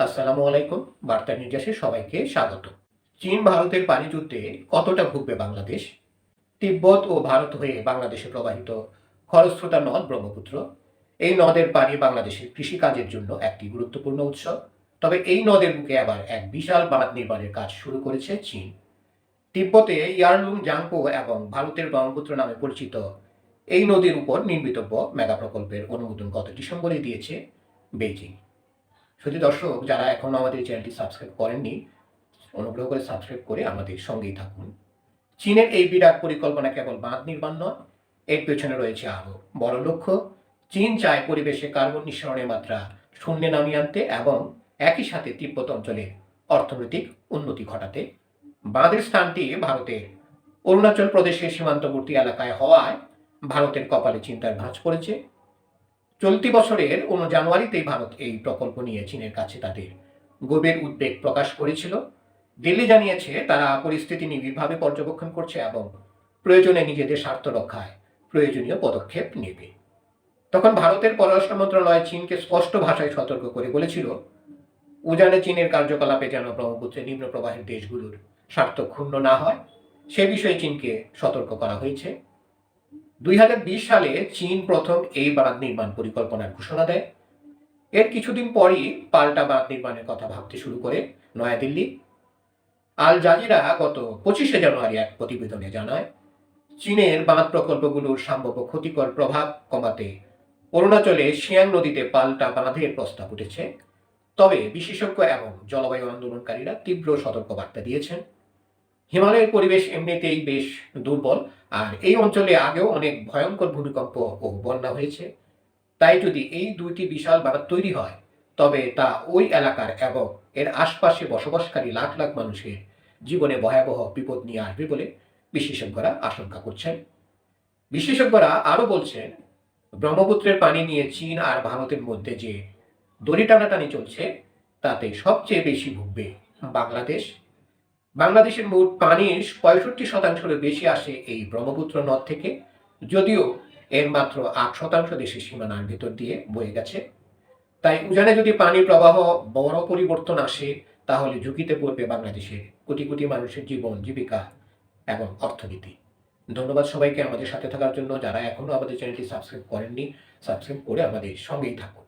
আসসালামু আলাইকুম, বার্তা নির্যাসে সবাইকে স্বাগত। চীন ভারতের পানি যুদ্ধে কতটা ভুগবে বাংলাদেশ? তিব্বত ও ভারত হয়ে বাংলাদেশে প্রবাহিত খরস্রোতা নদ ব্রহ্মপুত্র, এই নদের পানি বাংলাদেশের কৃষিকাজের জন্য একটি গুরুত্বপূর্ণ উৎস। তবে এই নদের বুকে আবার এক বিশাল বাঁধ নির্মাণের কাজ শুরু করেছে চীন। তিব্বতে ইয়ারলুং, জাংপো এবং ভারতের ব্রহ্মপুত্র নামে পরিচিত এই নদীর উপর নির্মিতব্য মেগা প্রকল্পের অনুমোদন গত ডিসেম্বরে দিয়েছে বেইজিং। শুধু দর্শক যারা এখনও আমাদের চ্যানেলটি সাবস্ক্রাইব করেননি, অনুগ্রহ করে সাবস্ক্রাইব করে আমাদের সঙ্গেই থাকুন। চীনের এই বিরাট পরিকল্পনা কেবল বাঁধ নির্মাণ নয়, এর পেছনে রয়েছে আরও বড় লক্ষ্য। চীন চায় পরিবেশে কার্বন নিঃসরণের মাত্রা শূন্যে নামিয়ে আনতে এবং একই সাথে তিব্বত অঞ্চলের অর্থনৈতিক উন্নতি ঘটাতে। বাঁধের স্থানটি ভারতের অরুণাচল প্রদেশের সীমান্তবর্তী এলাকায় হওয়ায় ভারতের কপালে চিন্তার ভাঁজ পড়েছে। চলতি বছরের অনু জানুয়ারিতেই ভারত এই প্রকল্প নিয়ে চীনের কাছে তাদের গভীর উদ্বেগ প্রকাশ করেছিল। দিল্লি জানিয়েছে, তারা পরিস্থিতি নিবিড়ভাবে পর্যবেক্ষণ করছে এবং প্রয়োজনে নিজেদের স্বার্থ রক্ষায় প্রয়োজনীয় পদক্ষেপ নেবে। তখন ভারতের পররাষ্ট্র মন্ত্রণালয় চীনকে স্পষ্ট ভাষায় সতর্ক করে বলেছিল, উজানে চীনের কার্যকলাপে যেন ব্রহ্মপুত্রের নিম্ন প্রবাহের দেশগুলোর স্বার্থ ক্ষুণ্ণ না হয়, সে বিষয়ে চীনকে সতর্ক করা হয়েছে। দুই হাজার বিশ সালে চীন প্রথম এই বাঁধ নির্মাণ পরিকল্পনার ঘোষণা দেয়। এর কিছুদিন পরই পাল্টা বাঁধ নির্মাণের কথা ভাবতে শুরু করে নয়াদিল্লি। আল জাজিরা গত পঁচিশে জানুয়ারি এক প্রতিবেদনে জানায়, চীনের বাঁধ প্রকল্পগুলোর সম্ভাব্য ক্ষতিকর প্রভাব কমাতে অরুণাচলে শিয়াং নদীতে পাল্টা বাঁধের প্রস্তাব উঠেছে। তবে বিশেষজ্ঞ এবং জলবায়ু আন্দোলনকারীরা তীব্র সতর্কবার্তা দিয়েছেন। হিমালয়ের পরিবেশ এমনিতেই বেশ দুর্বল, আর এই অঞ্চলে আগেও অনেক ভয়ঙ্কর ভূমিকম্প ও বন্যা হয়েছে। তাই যদি এই দুইটি বিশাল বাঁধ তৈরি হয়, তবে তা ওই এলাকার এবং এর আশপাশে বসবাসকারী লাখ লাখ মানুষের জীবনে ভয়াবহ বিপদ নিয়ে আসবে বলে বিশেষজ্ঞরা আশঙ্কা করছেন। বিশেষজ্ঞরা আরও বলছেন, ব্রহ্মপুত্রের পানি নিয়ে চীন আর ভারতের মধ্যে যে দড়ি টানাটানি চলছে, তাতে সবচেয়ে বেশি ভুগবে বাংলাদেশ। বাংলাদেশের মোট পানির পঁয়ষট্টি শতাংশের বেশি আসে এই ব্রহ্মপুত্র নদ থেকে, যদিও এর মাত্র আট শতাংশ দেশের সীমানার ভেতর দিয়ে বয়ে গেছে। তাই উজানে যদি পানির প্রবাহ বড় পরিবর্তন আসে, তাহলে ঝুঁকিতে পড়বে বাংলাদেশের কোটি কোটি মানুষের জীবন, জীবিকা এবং অর্থনীতি। ধন্যবাদ সবাইকে আমাদের সাথে থাকার জন্য। যারা এখনও আমাদের চ্যানেলটি সাবস্ক্রাইব করেননি, সাবস্ক্রাইব করে আমাদের সঙ্গেই থাকুন।